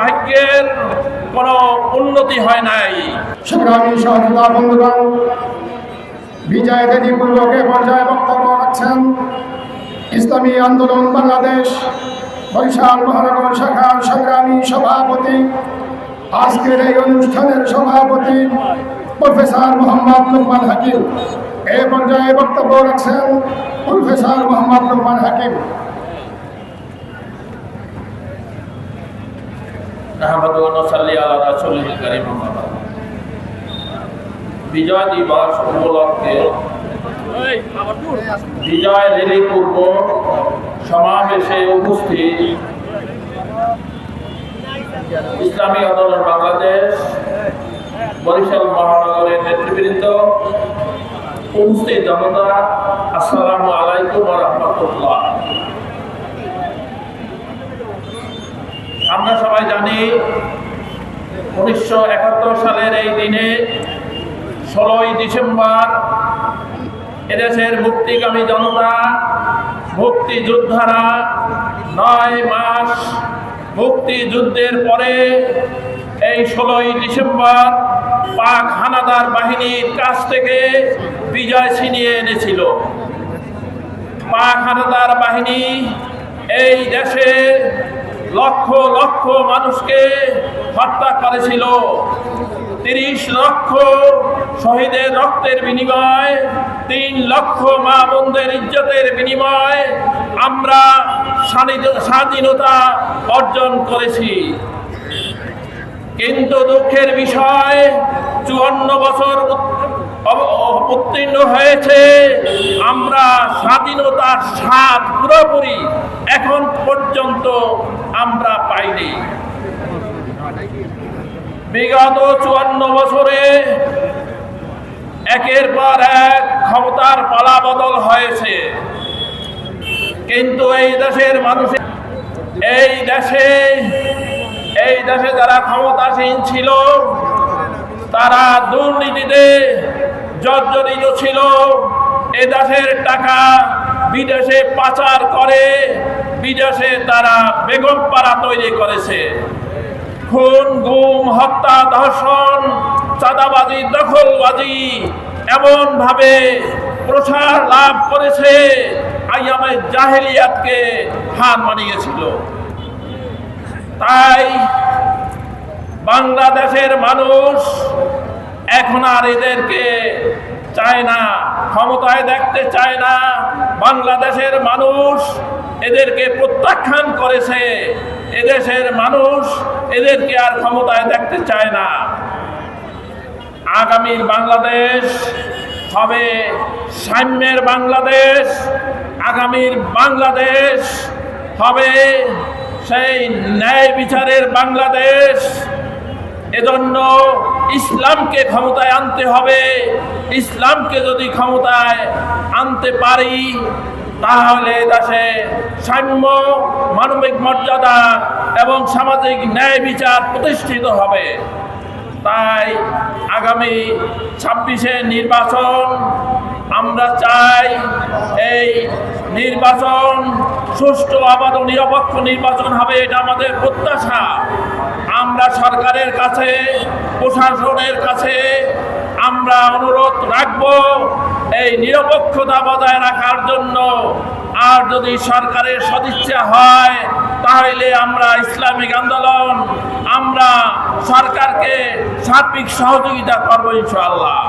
ভাগ্যের কোনো উন্নতি হয় নাই। সংগ্রামী সহযোগিতা বন্ধুগণ, বিজয় দেদী পূর্বকে পর্যায়ে বক্তব্য রাখছেন। ইসলামী আন্দোলন বাংলাদেশ, বরিশাল মহানগর শাখার সংগ্রামী সভাপতি, আজকের এই অনুষ্ঠানের সভাপতি প্রফেসর মোহাম্মদ লুকমান হাকিম। এ পর্যায়ে বক্তব্য রাখছেন প্রফেসর মোহাম্মদ লুকমান হাকিম। আহমদু নসাল্লি আলা রাসূলিল কারীম। বিজয় দিবস উপলক্ষে, বিজয় রেলি পূর্ব সমাবেশে উপস্থিত ইসলামী আন্দোলন বাংলাদেশ, বরিশাল মহানগরের নেতৃবৃন্দ উপস্থিত জনতা, আসসালামু আলাইকুম ওয়া রাহমাতুল্লাহ আমরা সবাই জানি উনিশশো একাত্তর সালের এই দিনে ষোলোই ডিসেম্বর এদেশের মুক্তিগামী জনতা, মুক্তিযোদ্ধারা নয় মাস মুক্তিযুদ্ধের পরে এই ষোলোই ডিসেম্বর পাক হানাদার বাহিনীর কাছ থেকে বিজয় ছিনিয়ে এনেছিল। পাক হানাদার বাহিনী এই দেশে লক্ষ লক্ষ মানুষকে হত্যা করেছিল। তিরিশ লক্ষ শহীদের রক্তের বিনিময়, তিন লক্ষ মা বোনদের ইজ্জতের বিনিময় আমরা স্বাধীন- স্বাধীনতা অর্জন করেছি। কিন্তু দুঃখের বিষয়, চুয়ান্ন বছর উত্তীর্ণ হয়েছে। আমরা স্বাধীনতার স্বাদ পুরোপুরি এখন পর্যন্ত আমরা পাইনি। বিগত চুয়ান্ন বছরে একের পর এক ক্ষমতার পালা বদল হয়েছে। কিন্তু এই দেশের মানুষের এই দেশে এই দেশে যারা ক্ষমতাসীন ছিল, তারা দুর্নীতিতে জর্জরিত ছিল এ দেশের টাকা বিদেশে পাচার করে, বিদেশে তারা বেগম পাড়া তৈরি করেছে। খুন, গুম, হত্যা, ধর্ষণ, চাঁদাবাজি, দখলবাজি এমন ভাবে প্রসার লাভ করেছে, আইয়ামে জাহেলিয়াতকে হার মানিয়েছিল। তাই বাংলাদেশের মানুষ এখন আর এদেরকে চায় না, ক্ষমতায় দেখতে চায় না। বাংলাদেশের মানুষ এদেরকে প্রত্যাখ্যান করেছে। এদেশের মানুষ এদেরকে আর ক্ষমতায় দেখতে চায় না। আগামীর বাংলাদেশ হবে সাম্যের বাংলাদেশ। আগামীর বাংলাদেশ হবে সেই ন্যায় বিচারের বাংলাদেশ। এজন্য ইসলামকে ক্ষমতায় আনতে হবে। ইসলামকে যদি ক্ষমতায় আনতে পারি, তাহলে দেশে সাম্য, মানবিক মর্যাদা এবং সামাজিক ন্যায় বিচার প্রতিষ্ঠিত হবে। তাই আগামী ছাব্বিশে নির্বাচন আমরা চাই, এই নির্বাচন সুষ্ঠু আবাদ নিরপেক্ষ নির্বাচন হবে, এটা আমাদের প্রত্যাশা। আমরা সরকারের কাছে, প্রশাসনের কাছে আমরা অনুরোধ রাখব, এই নিরপেক্ষতা বজায় রাখার জন্য। আর যদি সরকারের সদিচ্ছা হয়, তাহলে আমরা ইসলামিক আন্দোলন, আমরা সরকারকে সার্বিক সহযোগিতা করব ইনশাআল্লাহ।